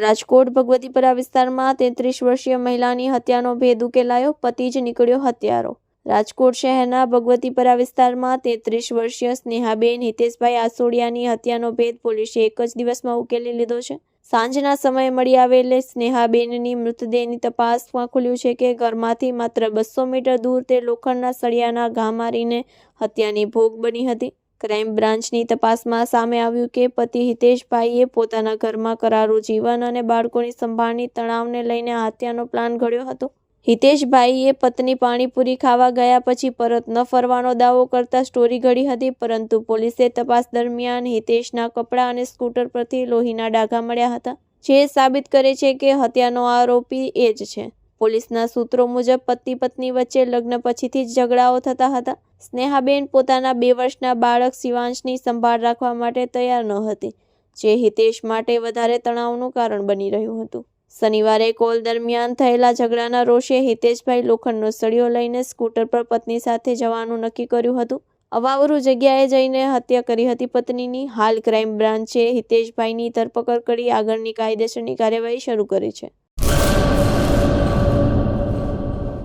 રાજકોટ ભગવતીપરા વિસ્તારમાં તેત્રીસ વર્ષીય મહિલાની હત્યાનો ભેદ ઉકેલાયો, પતિ જ નીકળ્યો હત્યારો. રાજકોટ શહેરના ભગવતીપરા વિસ્તારમાં તેત્રીસ વર્ષીય સ્નેહાબેન હિતેશભાઈ આસોડિયાની હત્યાનો ભેદ પોલીસે એક જ દિવસમાં ઉકેલી લીધો છે. સાંજના સમયે મળી આવેલી સ્નેહાબેનની મૃતદેહની તપાસમાં ખુલ્યું છે કે ઘરમાંથી માત્ર બસો મીટર દૂર તે લોખંડના સળિયાના ઘા મારીને હત્યાની ભોગ બની હતી. ક્રાઇમ બ્રાન્ચની તપાસમાં સામે આવ્યું કે પતિ હિતેશભાઈએ પોતાના ઘરમાં કરારું જીવન અને બાળકોની સંભાળની તણાવને લઈને હત્યાનો પ્લાન ઘડ્યો હતો. હિતેશભાઈએ પત્ની પાણીપુરી ખાવા ગયા પછી પરત ન ફરવાનો દાવો કરતા સ્ટોરી ઘડી હતી, પરંતુ પોલીસે તપાસ દરમિયાન હિતેશના કપડાં અને સ્કૂટર પરથી લોહીના ડાઘા મળ્યા હતા. જે સાબિત કરે છે કે હત્યાનો આરોપી એ જ છે. પોલીસના સૂત્રો મુજબ પતિ પત્ની વચ્ચે લગ્ન પછીથી જ ઝઘડાઓ થતા હતા. સ્નેહાબેન પોતાના બે વર્ષના બાળક શિવાંશની સંભાળ રાખવા માટે તૈયાર ન હતી, જે હિતેશ માટે વધારે તણાવનું કારણ બની રહ્યું હતું. શનિવારે કોલ દરમિયાન થયેલા ઝઘડાના રોષે હિતેશભાઈ લોખંડનો સળિયો લઈને સ્કૂટર પર પત્ની સાથે જવાનું નક્કી કર્યું હતું. અવાવરું જગ્યાએ જઈને હત્યા કરી હતી પત્નીની. હાલ ક્રાઇમ બ્રાન્ચે હિતેશભાઈની ધરપકડ કરી આગળની કાયદેસરની કાર્યવાહી શરૂ કરી છે.